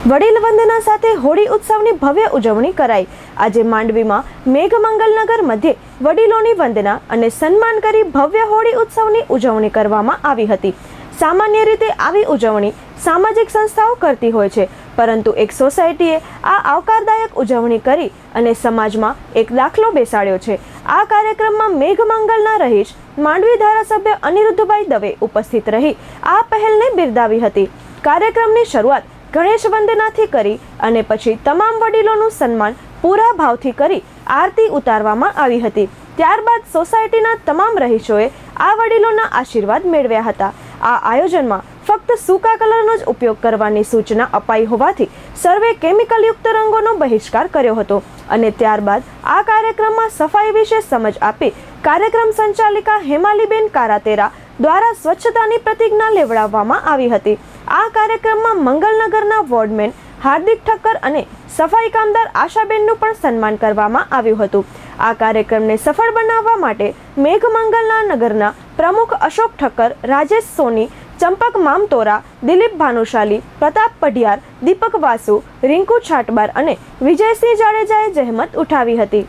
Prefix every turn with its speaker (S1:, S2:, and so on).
S1: વડીલ વંદના સાથે હોળી ઉત્સવની ભવ્ય ઉજવણી કરાઈ. આજે માંડવીમાં મેઘમંગલનગર મધ્યે વડીલોની વંદના અને સન્માન કરી ભવ્ય હોળી ઉત્સવની ઉજવણી કરવામાં આવી હતી. સામાન્ય રીતે આવી ઉજવણી સામાજિક સંસ્થાઓ કરતી હોય છે, પરંતુ એક સોસાયટીએ આ આવકારદાયક ઉજવણી કરી અને સમાજમાં એક દાખલો બેસાડ્યો છે. આ કાર્યક્રમમાં મેઘમંગલના રહીશ માંડવી ધારાસભ્ય અનિરુદ્ધભાઈ દવે ઉપસ્થિત રહી આ પહેલને બિરદાવી હતી. કાર્યક્રમની શરૂઆત ગણેશ વંદનાથી કરી અને પછી તમામ વડીલોનું સન્માન પૂરા ભાવથી કરી આરતી ઉતારવામાં આવી હતી. ત્યારબાદ સોસાયટીના તમામ રહીશોએ આ વડીલોના આશીર્વાદ મેળવ્યા હતા. આ આયોજનમાં ફક્ત સૂકા કલરનો જ ઉપયોગ કરવાની સૂચના અપાઈ હોવાથી સર્વે કેમિકલયુક્ત રંગોનો બહિષ્કાર કર્યો હતો અને ત્યારબાદ આ કાર્યક્રમમાં સફાઈ વિશે સમજ આપી કાર્યક્રમ સંચાલિકા હેમાલીબેન કારાતેરા દ્વારા સ્વચ્છતાની પ્રતિજ્ઞા લેવડાવવામાં આવી હતી. આ કાર્યક્રમમાં મંગલનગરના વોર્ડમેન હાર્દિક ઠક્કર અને સફાઈ કામદાર આશાબેનનું પણ સન્માન કરવામાં આવ્યું હતું. આ કાર્યક્રમને સફળ બનાવવા માટે મેઘમંગલના નગરના પ્રમુખ અશોક ઠક્કર, રાજેશ સોની, ચંપક મામતોરા, દિલીપ ભાનુશાલી, પ્રતાપ પઢિયાર, દીપક વાસુ, રિંકુ છાટબાર અને વિજયસિંહ જાડેજાએ જહેમત ઉઠાવી હતી.